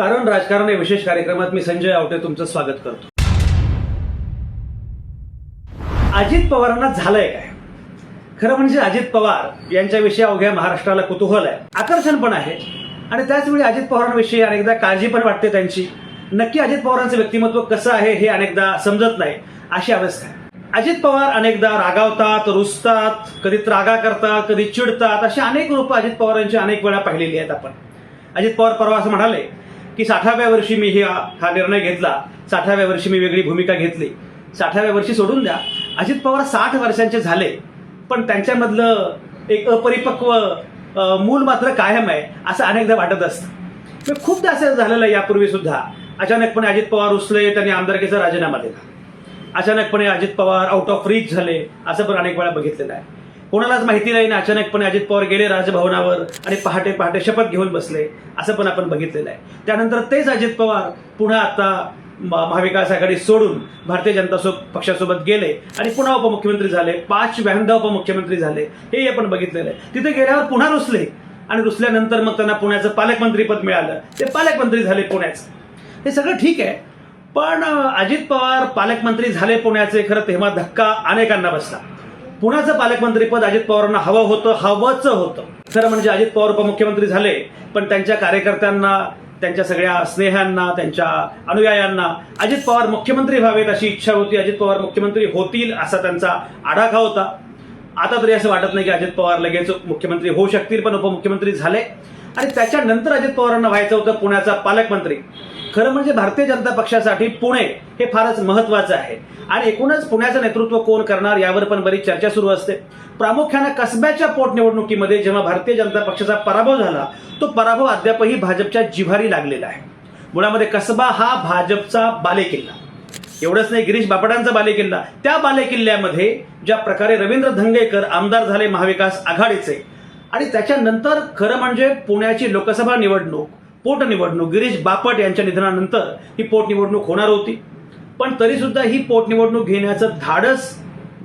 कारण राजकारण या विशेष कार्यक्रमात मी संजय आवटे तुमचं स्वागत करतो. अजित पवारांना झालंय काय? खरं म्हणजे अजित पवार यांच्याविषयी अवघ्या महाराष्ट्राला कुतूहल आहे. आकर्षण पण आहे. आणि त्याचवेळी अजित पवारांविषयी अनेकदा काळजी पण वाटते त्यांची. नक्की अजित पवारांचं व्यक्तिमत्व कसं आहे हे अनेकदा समजत नाही. अशी अवस्था आहे. अजित पवार अनेकदा रागावतात रुसतात कधी त्रागा करतात कधी चिडतात. अशी अनेक रूपं अजित पवारांची अनेक वेळा पाहिलेली आहेत आपण. अजित पवार परवा असं म्हणाले की साठाव्या वर्षी मी हे हा निर्णय घेतला. साठाव्या वर्षी मी वेगळी भूमिका घेतली. साठाव्या वर्षी सोडून द्या. अजित पवार साठ वर्षांचे झाले. पण त्यांच्यामधलं एक अपरिपक्व मूल मात्र कायम आहे असं अनेकदा वाटत असतं. तर खूपदा असं झालेलं आहे यापूर्वी सुद्धा. अचानकपणे अजित पवार उचले त्यांनी आमदारकीचा राजीनामा दिला. अचानकपणे Ajit Pawar out of reach झाले असं पण अनेक वेळा बघितलेलं आहे. कोणालाच माहिती नाही ना अचानकपणे अजित पवार गेले राजभवनावर आणि पहाटे पहाटे शपथ घेऊन बसले. असं पण आपण बघितलेलं आहे. त्यानंतर तेच अजित पवार पुन्हा आता महाविकास आघाडी सोडून भारतीय जनता सो पक्षासोबत गेले आणि पुन्हा उपमुख्यमंत्री झाले. पाच व्यांदा उपमुख्यमंत्री झाले. हे आपण बघितलेलं आहे. तिथे गेल्यावर पुन्हा रुसले. आणि रुसल्यानंतर मग त्यांना पुण्याचं पालकमंत्रीपद मिळालं. ते पालकमंत्री झाले पुण्याचं. हे सगळं ठीक आहे. पण अजित पवार पालकमंत्री झाले पुण्याचे खरं तेव्हा धक्का अनेकांना बसला. पुण्याचं पालकमंत्रीपद अजित पवारांना हवं होतं हवंच होतं. खरं म्हणजे अजित पवार उपमुख्यमंत्री झाले पण त्यांच्या कार्यकर्त्यांना त्यांच्या सगळ्या स्नेहांना त्यांच्या अनुयायांना अजित पवार मुख्यमंत्री व्हावेत अशी इच्छा होती अजित पवार मुख्यमंत्री होतील असा त्यांचा आढाखा होता. आता तरी असं वाटत नाही की अजित पवार लगेच मुख्यमंत्री होऊ शकतील पण उपमुख्यमंत्री झाले. आणि त्याच्यानंतर अजित पवारांना व्हायचं होतं पुण्याचा पालकमंत्री. खरं म्हणजे भारतीय जनता पक्षासाठी पुणे हे फारच महत्वाचं आहे. आणि एकूणच पुण्याचं नेतृत्व कोण करणार यावर पण बरीच चर्चा सुरू असते. प्रामुख्यानं कसब्याच्या पोटनिवडणुकीमध्ये जेव्हा भारतीय जनता पक्षाचा पराभव झाला तो पराभव अद्यापही भाजपच्या जिव्हारी लागलेला आहे. मुळामध्ये कसबा हा भाजपचा बालेकिल्ला. एवढंच नाही गिरीश बापटांचा बालेकिल्ला. त्या बालेकिल्ल्यामध्ये ज्या प्रकारे रवींद्र धंगेकर आमदार झाले महाविकास आघाडीचे आणि त्याच्यानंतर खरं म्हणजे पुण्याची लोकसभा निवडणूक पोटनिवडणूक गिरीश बापट यांच्या निधनानंतर ही पोटनिवडणूक होणार होती. पण तरी सुद्धा ही पोटनिवडणूक घेण्याचं धाडस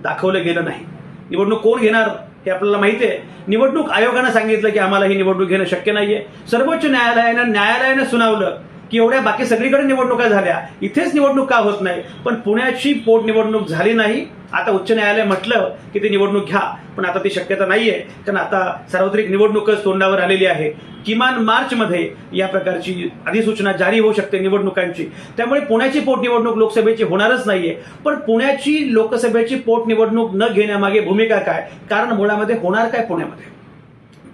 दाखवलं गेलं नाही. निवडणूक कोण घेणार हे आपल्याला माहिती आहे. निवडणूक आयोगानं सांगितलं की आम्हाला ही निवडणूक घेणं शक्य नाहीये. सर्वोच्च न्यायालयानं न्यायालयानं सुनावलं की एवढ्या बाकी सगळीकडे निवडणुका झाल्या. इथेच निवडणूक का होत नाही. पण पुण्याची पोटनिवडणूक झाली नाही. आता उच्च न्यायालय म्हटलं की ती निवडणूक घ्या. पण आता ती शक्यता नाहीये. कारण आता सार्वत्रिक निवडणूकच तोंडावर आलेली आहे. किमान मार्चमध्ये या प्रकारची अधिसूचना जारी होऊ शकते निवडणुकांची. त्यामुळे पुण्याची पोटनिवडणूक लोकसभेची होणारच नाहीये. पण पुण्याची लोकसभेची पोटनिवडणूक न घेण्यामागे भूमिका काय? कारण मुळामध्ये होणार काय पुण्यामध्ये?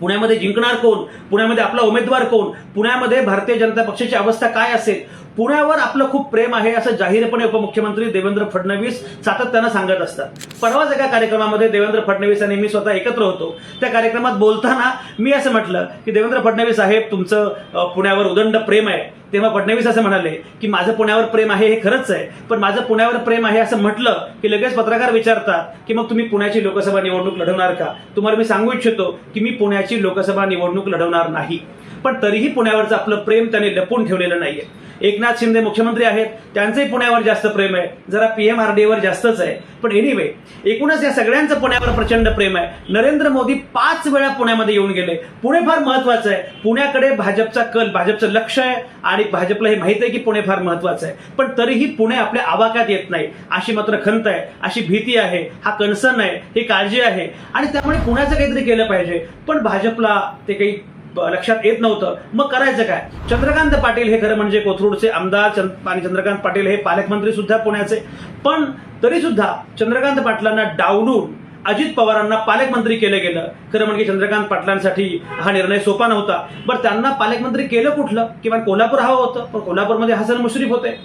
पुण्यामध्ये जिंकणार कोण? पुण्यामध्ये आपला उमेदवार कोण? पुण्यामध्ये भारतीय जनता पक्षाची अवस्था काय असेल? पुण्यावर आपलं खूप प्रेम आहे असं जाहीरपणे उपमुख्यमंत्री देवेंद्र फडणवीस सातत्यानं सांगत असतात. परवाच एका कार्यक्रमामध्ये देवेंद्र फडणवीस आणि मी स्वतः एकत्र होतो. त्या कार्यक्रमात बोलताना मी असं म्हटलं की देवेंद्र फडणवीस साहेब तुमचं पुण्यावर उदंड प्रेम आहे. तेव्हा फडणवीस असं म्हणाले की माझं पुण्यावर प्रेम आहे हे खरंच आहे. पण माझं पुण्यावर प्रेम आहे असं म्हटलं की लगेच पत्रकार विचारतात की मग तुम्ही पुण्याची लोकसभा निवडणूक लढवणार का? तुम्हाला मी सांगू इच्छितो की मी पुण्याची लोकसभा निवडणूक लढवणार नाही. पण तरीही पुण्यावरचं आपलं प्रेम त्याने लपून ठेवलेलं नाहीये. एकनाथ शिंदे मुख्यमंत्री आहेत त्यांचंही पुण्यावर जास्त प्रेम आहे जरा पी एम आर डी वर जास्तच आहे. पण एनिवे एकूणच या सगळ्यांचं पुण्यावर प्रचंड प्रेम आहे. नरेंद्र मोदी पाच वेळा पुण्यामध्ये येऊन गेले. पुणे फार महत्वाचं आहे. पुण्याकडे भाजपचा कल भाजपचं लक्ष आहे आणि भाजपला हे माहीत आहे की पुणे फार महत्वाचं आहे. पण तरीही पुणे आपल्या आवाक्यात येत नाही. अशी मात्र खंत आहे अशी भीती आहे हा कन्सर्न आहे ही काळजी आहे. आणि त्यामुळे पुण्याचं काहीतरी केलं पाहिजे. पण भाजपला ते काही लक्षात येत नव्हतं. मग करायचं काय? चंद्रकांत पाटील हे खरं म्हणजे कोथरूडचे आमदार आणि चंद्रकांत पाटील हे पालकमंत्री सुद्धा पुण्याचे. पण तरी सुद्धा चंद्रकांत पाटलांना डावलून अजित पवारांना पालकमंत्री केलं गेलं. खरं म्हणजे चंद्रकांत पाटलांसाठी हा निर्णय सोपा नव्हता. बरं त्यांना पालकमंत्री केलं कुठलं? किंवा कोल्हापूर हवं होतं. पण कोल्हापूरमध्ये हसन मुश्रीफ होते.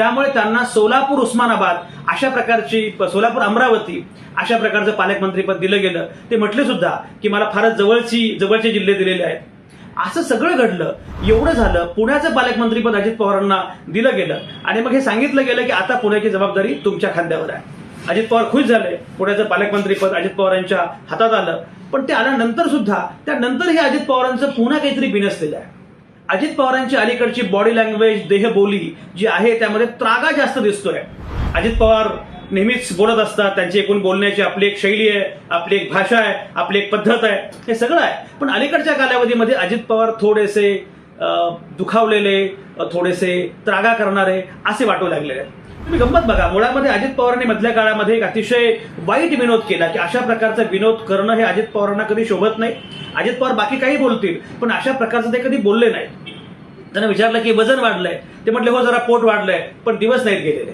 त्यामुळे त्यांना सोलापूर उस्मानाबाद अशा प्रकारची सोलापूर अमरावती अशा प्रकारचं पालकमंत्रीपद दिलं गेलं. ते म्हटले सुद्धा की मला फारच जवळची जवळचे जिल्हे दिलेले आहेत. असं सगळं घडलं. एवढं झालं पुण्याचं पालकमंत्रीपद अजित पवारांना दिलं गेलं. आणि मग हे सांगितलं गेलं की आता पुण्याची जबाबदारी तुमच्या खांद्यावर आहे. अजित पवार खुश झाले पुण्याचं पालकमंत्रीपद अजित पवारांच्या हातात आलं. पण ते आल्यानंतर सुद्धा त्यानंतर हे अजित पवारांचं पुन्हा काहीतरी बिनसलेलं आहे. अजित पवारांची अलीकडची बॉडी लँग्वेज देहबोली जी आहे त्यामध्ये त्रागा जास्त दिसतोय. अजित पवार नेहमीच बोलत असतात. त्यांची एकूण बोलण्याची आपली एक शैली आहे आपली एक भाषा आहे आपली एक पद्धत आहे. हे सगळं आहे. पण अलीकडच्या कालावधीमध्ये अजित पवार थोडेसे दुखावलेले थोडेसे त्रागा करणारे असे वाटू लागलेले आहेत. तुम्ही गंमत बघा. मुळामध्ये अजित पवारांनी मधल्या काळामध्ये एक अतिशय वाईट विनोद केला की अशा प्रकारचा विनोद करणं हे अजित पवारांना कधी शोभत नाही. अजित पवार बाकी काही बोलतील पण अशा प्रकारचं ते कधी बोलले नाही त्यांना विचारलं की वजन वाढलंय. ते म्हटले हो जरा पोट वाढलंय पण दिवस नाहीत गेलेले.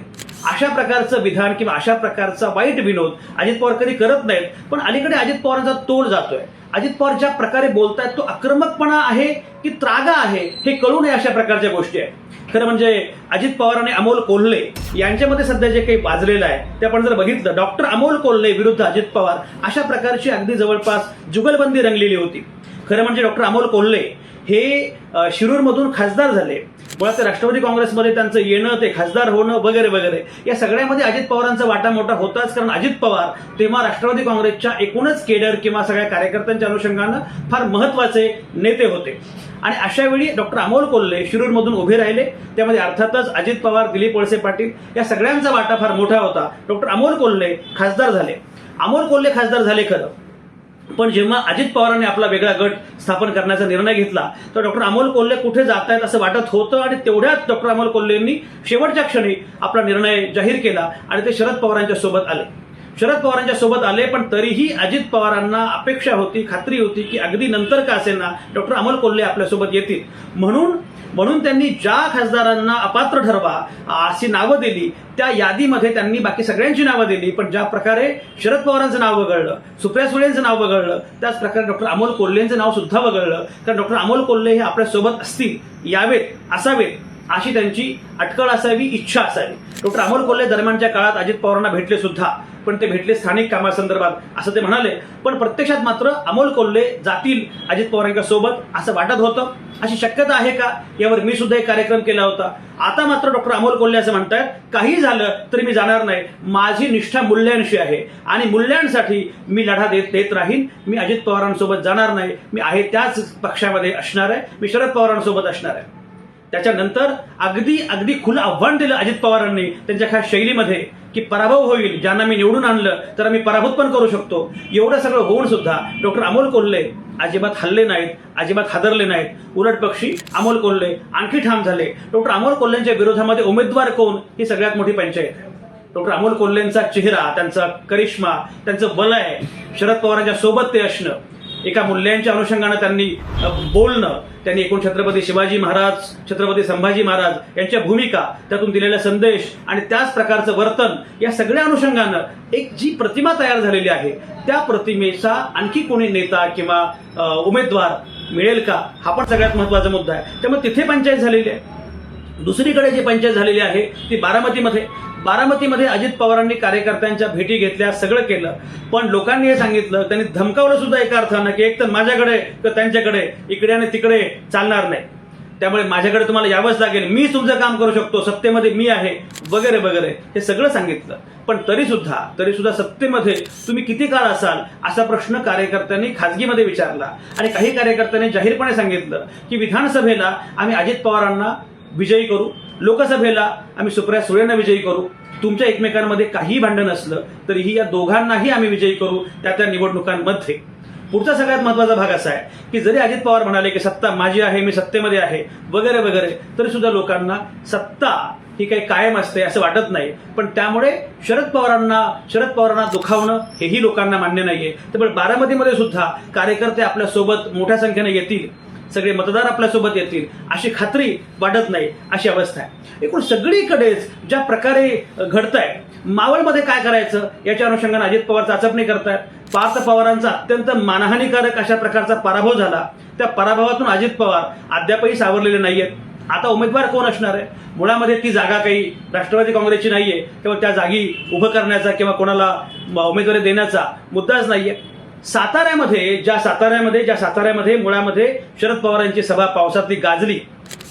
अशा प्रकारचं विधान किंवा अशा प्रकारचा वाईट विनोद अजित पवार कधी करत नाहीत पण अलीकडे अजित पवारांचा तोल जातोय. अजित पवार ज्या प्रकारे बोलतायत तो आक्रमकपणा आहे की त्रागा आहे हे कळू नये अशा प्रकारच्या गोष्टी आहेत. खरं म्हणजे अजित पवार आणि अमोल कोल्हे यांच्यामध्ये सध्या जे काही वाजलेलं आहे ते आपण जर बघितलं डॉक्टर अमोल कोल्हे विरुद्ध अजित पवार अशा प्रकारची अगदी जवळपास जुगलबंदी रंगलेली होती. खरं म्हणजे डॉक्टर अमोल कोल्हे हे शिरूरमधून खासदार झाले. मुळात राष्ट्रवादी काँग्रेसमध्ये त्यांचं येणं ते खासदार होणं वगैरे वगैरे या सगळ्यामध्ये अजित पवारांचा वाटा मोठा होताच. कारण अजित पवार तेव्हा राष्ट्रवादी काँग्रेसच्या एकूणच केडर किंवा सगळ्या कार्यकर्त्यांच्या अनुषंगानं फार महत्त्वाचे नेते होते. आणि अशा वेळी डॉक्टर अमोल कोल्हे शिरूरमधून उभे राहिले. त्यामध्ये अर्थातच अजित पवार दिलीप वळसे पाटील या सगळ्यांचा वाटा फार मोठा होता. डॉक्टर अमोल कोल्हे खासदार झाले. अमोल कोल्हे खासदार झाले खरं. पण जेव्हा अजित पवारांनी आपला वेगळा गट स्थापन करण्याचा निर्णय घेतला तर डॉक्टर अमोल कोल्हे कुठे जात आहेत असं वाटत होतं आणि तेवढ्याच डॉक्टर अमोल कोल्हेंनी शेवटच्या क्षणी आपला निर्णय जाहीर केला आणि ते शरद पवारांच्या सोबत आले. शरद पवारांच्या सोबत आले पण तरीही अजित पवारांना अपेक्षा होती खात्री होती की अगदी नंतर का असेल ना डॉक्टर अमोल कोल्हे आपल्यासोबत येतील. म्हणून म्हणून त्यांनी ज्या खासदारांना अपात्र ठरवा अशी नावं दिली त्या यादीमध्ये त्यांनी बाकी सगळ्यांची नावं दिली पण ज्या प्रकारे शरद पवारांचं नाव वगळलं सुप्रिया सुळेंचं नाव वगळलं त्याच प्रकारे डॉक्टर अमोल कोल्हेंचं नाव सुद्धा वगळलं कारण डॉक्टर अमोल कोल्हे हे आपल्यासोबत असतील यावेत असावेत. अशी त्यांची अटकळ असावी इच्छा असावी. डॉक्टर अमोल कोल्हे दरम्यानच्या काळात अजित पवारांना भेटले सुद्धा पण ते भेटले स्थानिक कामासंदर्भात असं ते म्हणाले. पण प्रत्यक्षात मात्र अमोल कोल्हे जातील अजित पवारांच्या सोबत असं वाटत होतं. अशी शक्यता आहे का? यावर मी सुद्धा एक कार्यक्रम केला होता. आता मात्र डॉक्टर अमोल कोल्हे असं म्हणतात काही झालं तरी मी जाणार नाही. माझी निष्ठा मूल्यांशी आहे. आणि मूल्यांसाठी मी लढा देत देत राहीन. मी अजित पवारांसोबत जाणार नाही. मी आहे त्याच पक्षामध्ये असणार आहे. मी शरद पवारांसोबत असणार आहे. त्याच्यानंतर अगदी अगदी खुलं आव्हान दिलं अजित पवारांनी त्यांच्या खास शैलीमध्ये की पराभव होईल ज्यांना मी निवडून आणलं तर मी पराभूत पण करू शकतो. एवढं सगळं होऊन सुद्धा डॉक्टर अमोल कोल्हे अजिबात हल्ले नाहीत अजिबात हादरले नाहीत. उलट पक्षी अमोल कोल्हे आणखी ठाम झाले. डॉक्टर अमोल कोल्हेंच्या विरोधामध्ये उमेदवार कोण? ही सगळ्यात मोठी पंचायत. आहे डॉक्टर अमोल कोल्हेंचा चेहरा त्यांचा करिश्मा त्यांचं वलय शरद पवारांच्या सोबत ते असणं. एका मूल्यांच्या अनुषंगानं त्यांनी बोलणं त्यांनी एकूण छत्रपती शिवाजी महाराज छत्रपती संभाजी महाराज यांच्या भूमिका त्यातून दिलेला संदेश आणि त्याच प्रकारचं वर्तन या सगळ्या अनुषंगानं एक जी प्रतिमा तयार झालेली आहे त्या प्रतिमेचा आणखी कोणी नेता किंवा उमेदवार मिळेल का? हा पण सगळ्यात महत्त्वाचा मुद्दा आहे. त्यामुळे तिथे पंचायत झालेली आहे. दुसरीकडे जी पंचायत झालेली आहे ती बारामतीमध्ये. बारामतीमध्ये अजित पवारांनी कार्यकर्त्यांच्या भेटी घेतल्या सगळं केलं. पण लोकांनी हे सांगितलं त्यांनी धमकावलं सुद्धा एका अर्थानं की एक तर माझ्याकडे तर त्यांच्याकडे इकडे आणि तिकडे चालणार नाही. त्यामुळे माझ्याकडे तुम्हाला यावंच लागेल. मी तुमचं काम करू शकतो सत्तेमध्ये मी आहे वगैरे वगैरे. हे सगळं सांगितलं. पण तरी सुद्धा तरी सुद्धा सत्तेमध्ये तुम्ही किती काळ असाल असा प्रश्न कार्यकर्त्यांनी खाजगीमध्ये विचारला. आणि काही कार्यकर्त्यांनी जाहीरपणे सांगितलं की विधानसभेला आम्ही अजित पवारांना विजयी करू. लोकसभेला आम्ही सुप्रिया सुळेंना विजयी करू. तुमच्या एकमेकांमध्ये काही भांडण असलं तरीही या दोघांनाही आम्ही विजयी करू त्या त्या निवडणुकांमध्ये. पुढचा सगळ्यात महत्त्वाचा भाग असा आहे की जरी अजित पवार म्हणाले की सत्ता माझी आहे मी सत्तेमध्ये आहे वगैरे वगैरे तरी सुद्धा लोकांना सत्ता ही काही कायम असते असं वाटत नाही. पण त्यामुळे शरद पवारांना शरद पवारांना दुखावणं हेही लोकांना मान्य नाहीये. त्यामुळे बारामतीमध्ये सुद्धा कार्यकर्ते आपल्यासोबत मोठ्या संख्येने येतील. सगळे मतदार आपल्यासोबत येतील अशी खात्री वाटत नाही अशी अवस्था आहे. एकूण सगळीकडेच ज्या प्रकारे घडतंय मावळमध्ये काय करायचं याच्या अनुषंगाने अजित पवार चाचपणी करतायत. पार्थ पवारांचा अत्यंत मानहानीकारक अशा प्रकारचा पराभव झाला. त्या पराभवातून अजित पवार अद्यापही सावरलेले नाहीयेत. आता उमेदवार कोण असणार आहे? मुळामध्ये ती जागा काही राष्ट्रवादी काँग्रेसची नाहीये किंवा त्या जागी उभं करण्याचा किंवा कोणाला उमेदवारी देण्याचा मुद्दाच नाहीये. साताऱ्यामध्ये ज्या साताऱ्यामध्ये ज्या साताऱ्यामध्ये मुळामध्ये शरद पवारांची सभा पावसातली गाजली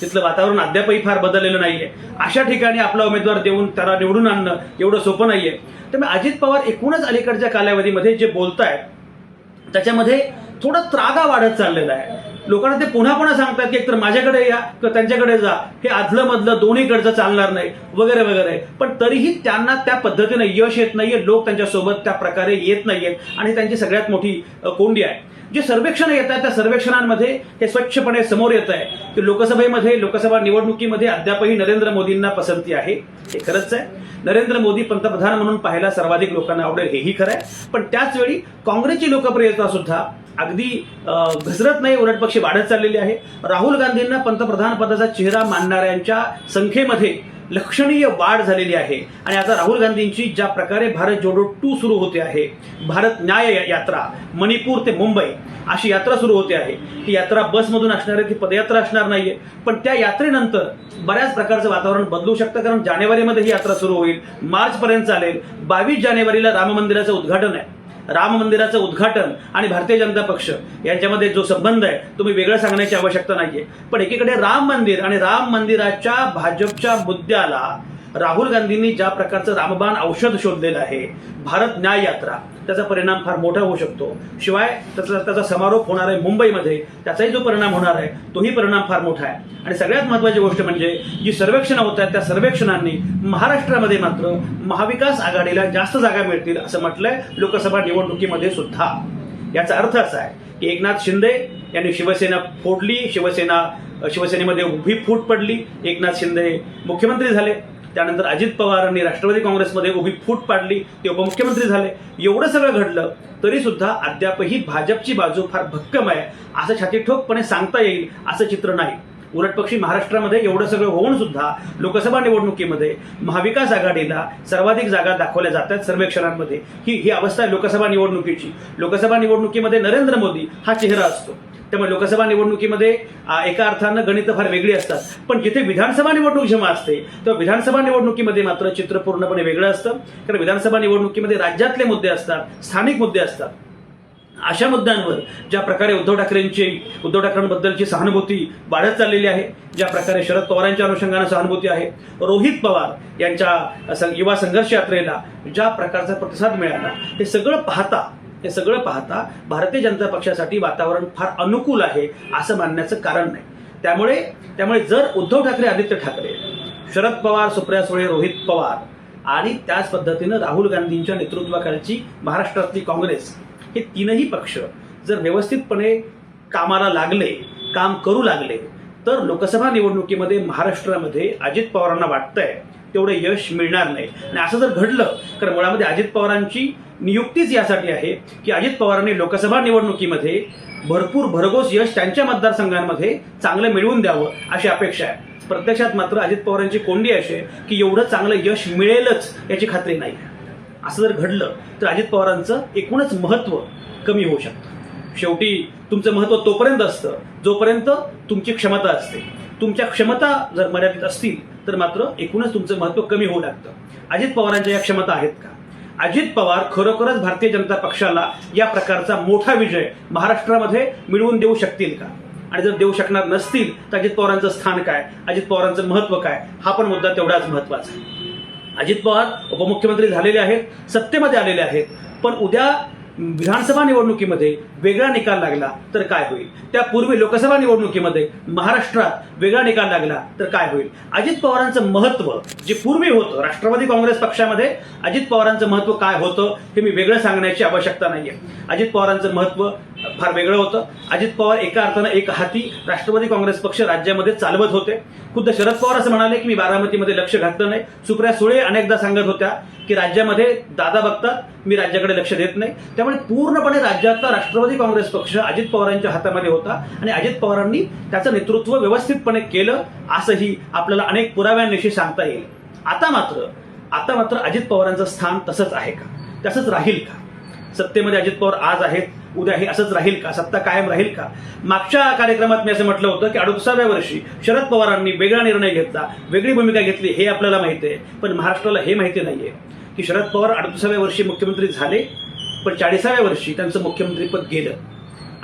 तिथलं वातावरण अद्यापही फार बदललेलं नाहीये. अशा ठिकाणी आपला उमेदवार देऊन त्याला निवडून आणणं एवढं सोपं नाहीये. त्यामुळे अजित पवार एकूणच अलीकडच्या कालावधीमध्ये जे बोलतायत त्याच्यामध्ये थोडं त्रागा वाढत चाललेला आहे. लोकांना ते पुन्हा पुन्हा सांगतात की एकतर माझ्याकडे या किंवा त्यांच्याकडे जा. हे आदलं मधलं दोन्हीकडचं चालणार नाही वगैरे वगैरे. पण तरीही त्यांना त्या पद्धतीनं यश येत नाहीये. लोक त्यांच्यासोबत त्या प्रकारे येत नाहीयेत. आणि त्यांची सगळ्यात मोठी कोंडी आहे. जे सर्वेक्षण येत आहेत त्या सर्वेक्षणांमध्ये हे स्वच्छपणे समोर येत आहे की लोकसभेमध्ये लोकसभा निवडणुकीमध्ये अद्यापही नरेंद्र मोदींना पसंती आहे. हे खरंच आहे. नरेंद्र मोदी पंतप्रधान म्हणून पाहायला सर्वाधिक लोकांना आवडेल हेही खरं आहे. पण त्याचवेळी काँग्रेसची लोकप्रियता सुद्धा अगदी घसरत नाही उलट पक्षी वाढत चाललेली आहे. राहुल गांधींना पंतप्रधान पदाचा चेहरा मानणाऱ्यांच्या संख्येमध्ये लक्षणीय वाढ झालेली आहे. आणि आता राहुल गांधींची ज्या प्रकारे भारत जोडो टू सुरू होते आहे भारत न्याय यात्रा मणिपूर ते मुंबई अशी यात्रा सुरू होते आहे. ती यात्रा बसमधून असणार आहे ती पदयात्रा असणार नाहीये. पण त्या यात्रेनंतर बऱ्याच प्रकारचं वातावरण बदलू शकतं कारण जानेवारीमध्ये ही यात्रा सुरू होईल मार्च पर्यंत चालेल. बावीस जानेवारीला राम मंदिराचं उद्घाटन आहे. राम मंदिराचं उद्घाटन आणि भारतीय जनता पक्ष यांच्यामध्ये जो संबंध आहे तुम्ही वेगळं सांगण्याची आवश्यकता नाहीये. पण एकीकडे राम मंदिर आणि राम मंदिराच्या भाजपच्या मुद्द्याला राहुल गांधींनी ज्या प्रकारचं रामबाण औषध शोधलेलं आहे भारत न्याय यात्रा त्याचा परिणाम फार मोठा होऊ शकतो. शिवाय त्याचा त्याचा समारोप होणार आहे मुंबईमध्ये. त्याचाही जो परिणाम होणार आहे तोही परिणाम फार मोठा आहे. आणि सगळ्यात महत्वाची गोष्ट म्हणजे जी सर्वेक्षणं होत आहेत त्या सर्वेक्षणांनी महाराष्ट्रामध्ये मात्र महाविकास आघाडीला जास्त जागा मिळतील असं म्हटलंय लोकसभा निवडणुकीमध्ये सुद्धा. याचा अर्थ असा आहे की एकनाथ शिंदे यांनी शिवसेना फोडली शिवसेना शिवसेनेमध्ये उभी फूट पडली. एकनाथ शिंदे मुख्यमंत्री झाले. त्यानंतर अजित पवारांनी राष्ट्रवादी काँग्रेसमध्ये उभी फूट पाडली ते उपमुख्यमंत्री झाले. एवढं सगळं घडलं तरी सुद्धा अद्यापही भाजपची बाजू फार भक्कम आहे असं छातीठोकपणे सांगता येईल असं चित्र नाही. उलटपक्षी महाराष्ट्रामध्ये एवढं सगळं होऊन सुद्धा लोकसभा निवडणुकीमध्ये महाविकास आघाडीला सर्वाधिक जागा दाखवल्या जातात सर्वेक्षणांमध्ये ही ही अवस्था आहे लोकसभा निवडणुकीची. लोकसभा निवडणुकीमध्ये नरेंद्र मोदी हा चेहरा असतो. त्यामुळे लोकसभा निवडणुकीमध्ये एका अर्थानं गणित फार वेगळी असतात. पण जिथे विधानसभा निवडणूक जेव्हा असते तेव्हा विधानसभा निवडणुकीमध्ये मात्र चित्र पूर्णपणे वेगळं असतं. कारण विधानसभा निवडणुकीमध्ये राज्यातले मुद्दे असतात स्थानिक मुद्दे असतात. अशा मुद्द्यांवर ज्या प्रकारे उद्धव ठाकरेंची उद्धव ठाकरेंबद्दलची सहानुभूती वाढत चाललेली आहे ज्या प्रकारे शरद पवारांच्या अनुषंगानं सहानुभूती आहे रोहित पवार यांच्या सं- युवा संघर्ष यात्रेला ज्या प्रकारचा प्रतिसाद मिळाला हे सगळं पाहता हे सगळं पाहता भारतीय जनता पक्षासाठी वातावरण फार अनुकूल आहे असं मानण्याचं कारण नाही. त्यामुळे त्यामुळे जर उद्धव ठाकरे आदित्य ठाकरे शरद पवार सुप्रिया सुळे रोहित पवार आणि त्याच पद्धतीनं राहुल गांधींच्या नेतृत्वाखालची महाराष्ट्रातली काँग्रेस हे तीनही पक्ष जर व्यवस्थितपणे कामाला लागले काम करू लागले तर लोकसभा निवडणुकीमध्ये महाराष्ट्रामध्ये अजित पवारांना वाटतंय तेवढं यश मिळणार नाही. आणि असं जर घडलं तर मुळामध्ये अजित पवारांची नियुक्तीच यासाठी आहे की अजित पवारांनी लोकसभा निवडणुकीमध्ये भरपूर भरघोस यश त्यांच्या मतदारसंघांमध्ये चांगलं मिळवून द्यावं अशी अपेक्षा आहे. प्रत्यक्षात मात्र अजित पवारांची कोंडी अशी आहे की एवढं चांगलं यश मिळेलच याची खात्री नाही. असं जर घडलं तर अजित पवारांचं एकूणच महत्त्व कमी होऊ शकतं. शेवटी तुमचं महत्त्व तोपर्यंत असतं जोपर्यंत तुमची क्षमता असते. तुमच्या क्षमता जर मर्यादित असतील तर मात्र एकूणच तुमचं महत्त्व कमी होऊ लागतं. अजित पवारांच्या या क्षमता आहेत का? अजित पवार खरोखरच भारतीय जनता पक्षाला या प्रकारचा मोठा विजय महाराष्ट्रामध्ये मिळवून देऊ शकतील का? आणि जर देऊ शकणार नसतील तर अजित पवारांचं स्थान काय? अजित पवारांचं महत्त्व काय? हा पण मुद्दा तेवढाच महत्त्वाचा आहे. अजित पवार उपमुख्यमंत्री झालेले आहेत सत्तेमध्ये आलेले आहेत पण उद्या विधानसभा निवडणुकीमध्ये वेगळा निकाल लागला तर काय होईल? त्यापूर्वी लोकसभा निवडणुकीमध्ये महाराष्ट्रात वेगळा निकाल लागला तर काय होईल? अजित पवारांचं महत्त्व जे पूर्वी होतं राष्ट्रवादी काँग्रेस पक्षामध्ये अजित पवारांचं महत्त्व काय होतं हे मी वेगळं सांगण्याची आवश्यकता नाहीये. अजित पवारांचं महत्त्व फार वेगळं होतं. अजित पवार एका अर्थानं एक हाती राष्ट्रवादी काँग्रेस पक्ष राज्यामध्ये चालवत होते. खुद्द शरद पवार असं म्हणाले की मी बारामतीमध्ये लक्ष घातलं नाही. सुप्रिया सुळे अनेकदा सांगत होत्या की राज्यामध्ये दादा बघतात मी राज्याकडे लक्ष देत नाही. त्यामुळे पूर्णपणे राज्यातला राष्ट्रवादी काँग्रेस पक्ष अजित पवारांच्या हातामध्ये होता आणि अजित पवारांनी त्याचं नेतृत्व व्यवस्थितपणे केलं असंही आपल्याला अनेक पुराव्यांविषयी सांगता येईल. आता मात्र आता मात्र अजित पवारांचं स्थान तसंच आहे का? तसंच राहील का? सत्तेमध्ये अजित पवार आज आहेत उद्या हे असंच राहील का? सत्ता कायम राहील का? मागच्या कार्यक्रमात मी असं म्हटलं होतं की अडुसाव्या वर्षी शरद पवारांनी वेगळा निर्णय घेतला वेगळी भूमिका घेतली हे आपल्याला माहिती आहे. पण महाराष्ट्राला हे माहिती नाहीये की शरद पवार अडुसाव्या वर्षी मुख्यमंत्री झाले पण चाळीसाव्या वर्षी त्यांचं मुख्यमंत्रीपद गेलं.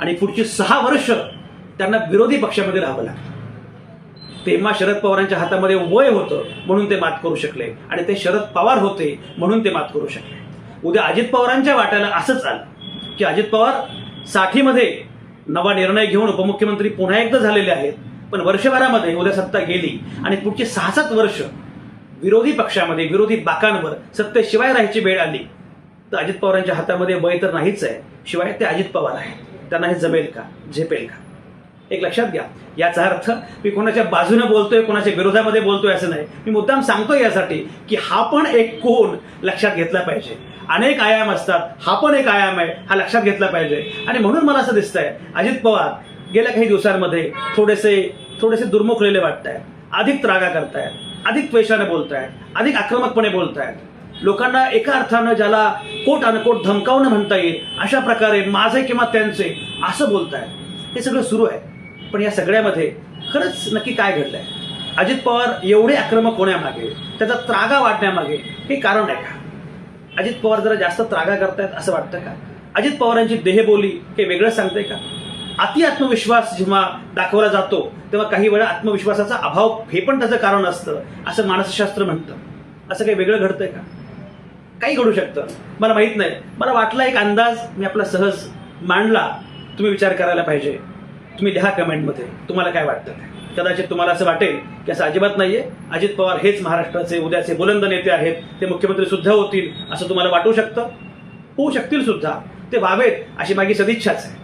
आणि पुढची सहा वर्ष त्यांना विरोधी पक्षामध्ये राहावं लागलं. तेव्हा शरद पवारांच्या हातामध्ये वय होतं म्हणून ते मात करू शकले. आणि ते शरद पवार होते म्हणून ते मात करू शकले. उद्या अजित पवारांच्या वाट्याला असंच आलं की अजित पवार साठीमध्ये नवा निर्णय घेऊन उपमुख्यमंत्री पुन्हा एकदा झालेले आहेत पण वर्षभरामध्ये उद्या सत्ता गेली आणि पुढची सहा सात वर्ष विरोधी पक्षामध्ये विरोधी बाकांवर सत्तेशिवाय राहायची वेळ आली. तर अजित पवारांच्या हातामध्ये वय तर नाहीच आहे. शिवाय ते अजित पवार आहे त्यांना हे जमेल का? झेपेल का? एक लक्षात घ्या. याचा अर्थ मी कोणाच्या बाजूने बोलतोय कोणाच्या विरोधामध्ये बोलतोय असं नाही. मी मुद्दाम सांगतोय यासाठी की हा पण एक कोण लक्षात घेतला पाहिजे. अनेक आयाम असतात. हा पण एक आयाम आहे. हा लक्षात घेतला पाहिजे. आणि म्हणून मला असं दिसतंय अजित पवार गेल्या काही दिवसांमध्ये थोडेसे थोडेसे दुर्मुखलेले वाटत आहेत अधिक त्रागा करतायत अधिक द्वेषाने बोलतायत. अधिक आक्रमकपणे बोलतायत. लोकांना एका अर्थानं ज्याला कोट अनकोट धमकावणं म्हणता येईल अशा प्रकारे माझे किंवा त्यांचे असं बोलताय हे सगळं सुरू आहे. पण या सगळ्यामध्ये खरंच नक्की काय घडलंय? अजित पवार एवढे आक्रमक होण्यामागे त्याचा त्रागा वाढण्यामागे हे कारण आहे का? अजित पवार जरा जास्त त्रागा करतायत असं वाटतं का? अजित पवारांची देहबोली हे वेगळं सांगते का? अति आत्मविश्वास जेव्हा दाखवला जातो तेव्हा काही वेळा आत्मविश्वासाचा अभाव हे पण त्याचं कारण असतं असं मानसशास्त्र म्हणतं. असं काही वेगळं घडतंय का? काही घडू शकतं. मला माहीत नाही. मला वाटला एक अंदाज मी आपला सहज मांडला. तुम्ही विचार करायला पाहिजे. तुम्ही लिहा कमेंटमध्ये. तुम्हाला काय वाटतं? कदाचित तुम्हाला असं वाटेल की असं अजिबात नाहीये. अजित पवार हेच महाराष्ट्राचे उद्याचे बुलंद नेते आहेत. ते मुख्यमंत्री सुद्धा होतील असं तुम्हाला वाटू शकतं? होऊ शकतील सुद्धा. ते व्हावेत अशी माझी सदिच्छाच आहे.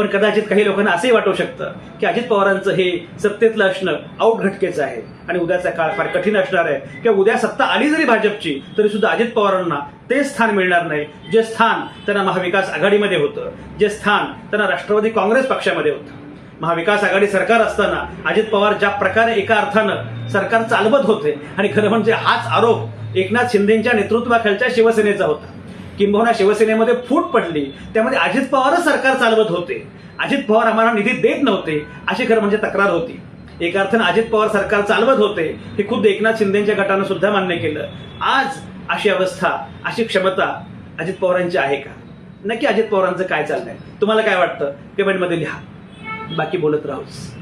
पण कदाचित काही लोकांना असंही वाटू शकतं की अजित पवारांचं हे सत्तेतलं असणं आऊट घटकेचं आहे. आणि उद्याचा काळ फार कठीण असणार आहे. किंवा उद्या सत्ता आली जरी भाजपची तरी सुद्धा अजित पवारांना ते स्थान मिळणार नाही. जे स्थान त्यांना महाविकास आघाडीमध्ये होतं. जे स्थान त्यांना राष्ट्रवादी काँग्रेस पक्षामध्ये होतं. महाविकास आघाडी सरकार असताना अजित पवार ज्या प्रकारे एका अर्थानं सरकार चालवत होते आणि खरं म्हणजे हाच आरोप एकनाथ शिंदेच्या नेतृत्वाखालच्या शिवसेनेचा होता. किंबहुना शिवसेनेमध्ये फूट पडली. त्यामध्ये अजित पवारच सरकार चालवत होते. अजित पवार आम्हाला निधी देत नव्हते. अशी खरं म्हणजे तक्रार होती. एका अर्थानं अजित पवार सरकार चालवत होते हे खुद्द एकनाथ शिंदेच्या गटानं सुद्धा मान्य केलं. आज अशी अवस्था अशी क्षमता अजित पवारांची आहे का? नक्की अजित पवारांचं काय चाललंय? तुम्हाला काय वाटतं? कमेंटमध्ये लिहा. बाकी बोलत राहूच.